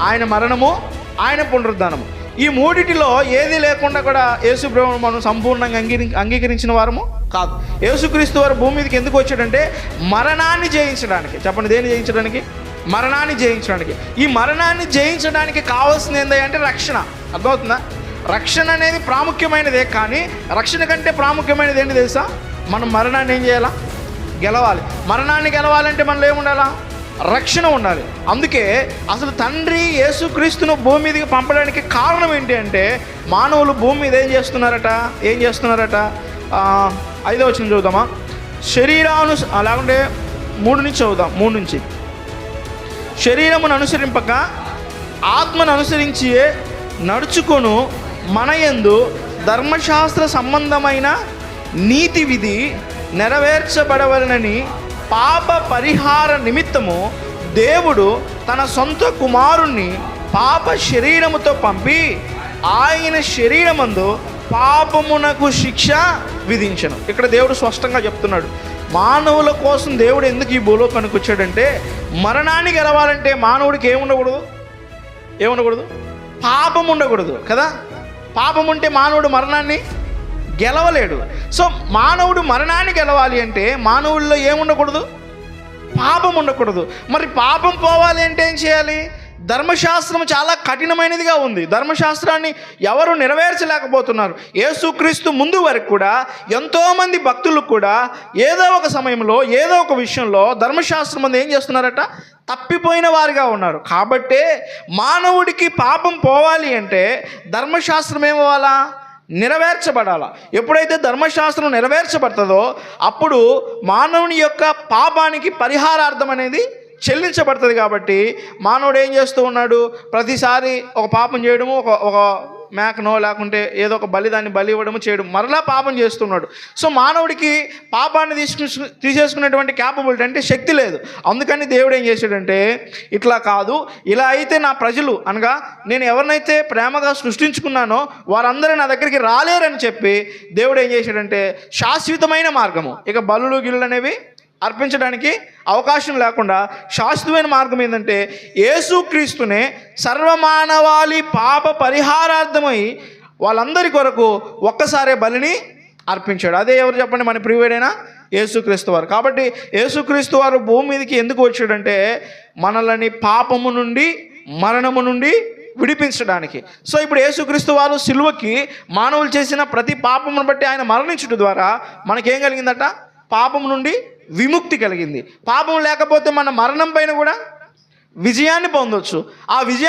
ఆయన మరణము ఆయన పునరుద్ధానము. ఈ మూడిటిలో ఏది లేకుండా కూడా యేసుప్రభుని మనం సంపూర్ణంగా అంగీ అంగీకరించిన వారము కాదు. యేసుక్రీస్తు వారు భూమి మీదకి ఎందుకు వచ్చాడంటే మరణాన్ని జయించడానికి. చెప్పండి దేన్ని జయించడానికి? మరణాన్ని జయించడానికి. ఈ మరణాన్ని జయించడానికి కావాల్సింది ఏంటంటే అంటే రక్షణ. అర్థమవుతుందా? రక్షణ అనేది ప్రాముఖ్యమైనదే కానీ రక్షణ కంటే ప్రాముఖ్యమైనది ఏంటి తెలుసా? మనం మరణాన్ని ఏం చేయాలా? గెలవాలి. మరణాన్ని గెలవాలంటే మనలో ఏముండాలా? రక్షణ ఉండాలి. అందుకే అసలు తండ్రి యేసుక్రీస్తును భూమి మీదకి పంపడానికి కారణం ఏంటి అంటే మానవులు భూమి మీద ఏం చేస్తున్నారట? ఏం చేస్తున్నారట? ఐదో వచ్చిన చూద్దామా శరీరాను లేకుంటే మూడు నుంచి చదువుదాం. మూడు నుంచి. శరీరమును అనుసరింపక ఆత్మను అనుసరించి నడుచుకొను మన ఎందు ధర్మశాస్త్ర సంబంధమైన నీతి విధి నెరవేర్చబడవలనని పాప పరిహార నిమిత్తము దేవుడు తన సొంత కుమారుణ్ణి పాప శరీరముతో పంపి ఆయన శరీరమందు పాపమునకు శిక్ష విధించను. ఇక్కడ దేవుడు స్పష్టంగా చెప్తున్నాడు. మానవుల కోసం దేవుడు ఎందుకు ఈ భూలోకానికి వచ్చాడంటే మరణాన్ని గెలవాలంటే మానవుడికి ఏముండకూడదు ఏముండకూడదు పాపం ఉండకూడదు కదా? పాపం ఉంటే మానవుడు మరణాన్ని గెలవలేడు. సో మానవుడు మరణాన్ని గెలవాలి అంటే మానవుల్లో ఏముండకూడదు? పాపం ఉండకూడదు. మరి పాపం పోవాలి అంటే ఏం చేయాలి? ధర్మశాస్త్రం చాలా కఠినమైనదిగా ఉంది. ధర్మశాస్త్రాన్ని ఎవరు నెరవేర్చలేకపోతున్నారు. యేసుక్రీస్తు ముందు వరకు కూడా ఎంతోమంది భక్తులు కూడా ఏదో ఒక సమయంలో ఏదో ఒక విషయంలో ధర్మశాస్త్రం మంది ఏం చేస్తున్నారట? తప్పిపోయిన వారుగా ఉన్నారు. కాబట్టే మానవుడికి పాపం పోవాలి అంటే ధర్మశాస్త్రం ఏమవ్వాలా నెరవేర్చబడాల? ఎప్పుడైతే ధర్మశాస్త్రం నెరవేర్చబడుతుందో అప్పుడు మానవుని యొక్క పాపానికి పరిహారార్థం అనేది చెల్లించబడుతుంది కాబట్టి మానవుడు ఏం చేస్తూ ఉన్నాడు? ప్రతిసారి ఒక పాపం చేయడము ఒక ఒక మేకనో లేకుంటే ఏదో ఒక బలిదాన్ని బలి ఇవ్వడము చేయడం మరలా పాపం చేస్తున్నాడు. సో మానవుడికి పాపాన్ని తీసుకు తీసేసుకునేటువంటి క్యాపబిలిటీ అంటే శక్తి లేదు. అందుకని దేవుడు ఏం చేశాడంటే ఇట్లా కాదు ఇలా అయితే నా ప్రజలు అనగా నేను ఎవరినైతే ప్రేమగా సృష్టించుకున్నానో వారందరూ నా దగ్గరికి రాలేరని చెప్పి దేవుడు ఏం చేశాడంటే శాశ్వతమైన మార్గము. ఇక బలులు గిల్లు అనేవి అర్పించడానికి అవకాశం లేకుండా శాశ్వతమైన మార్గం ఏంటంటే యేసుక్రీస్తునే సర్వమానవాళి పాప పరిహారార్థమై వాళ్ళందరి కొరకు ఒక్కసారే బలిని అర్పించాడు. అదే ఎవరు చెప్పండి? మన ప్రియుడైనా యేసుక్రీస్తు వారు. కాబట్టి యేసుక్రీస్తు వారు భూమి మీదకి ఎందుకు వచ్చాడంటే మనల్ని పాపము నుండి మరణము నుండి విడిపించడానికి. సో ఇప్పుడు యేసుక్రీస్తు వారు సిలువకి మానవులు చేసిన ప్రతి పాపమును బట్టి ఆయన మరణించుట ద్వారా మనకేం కలిగిందట? పాపం నుండి విముక్తి కలిగింది. పాపం లేకపోతే మన మరణం పైన కూడా విజయాన్ని పొందొచ్చు. ఆ విజయం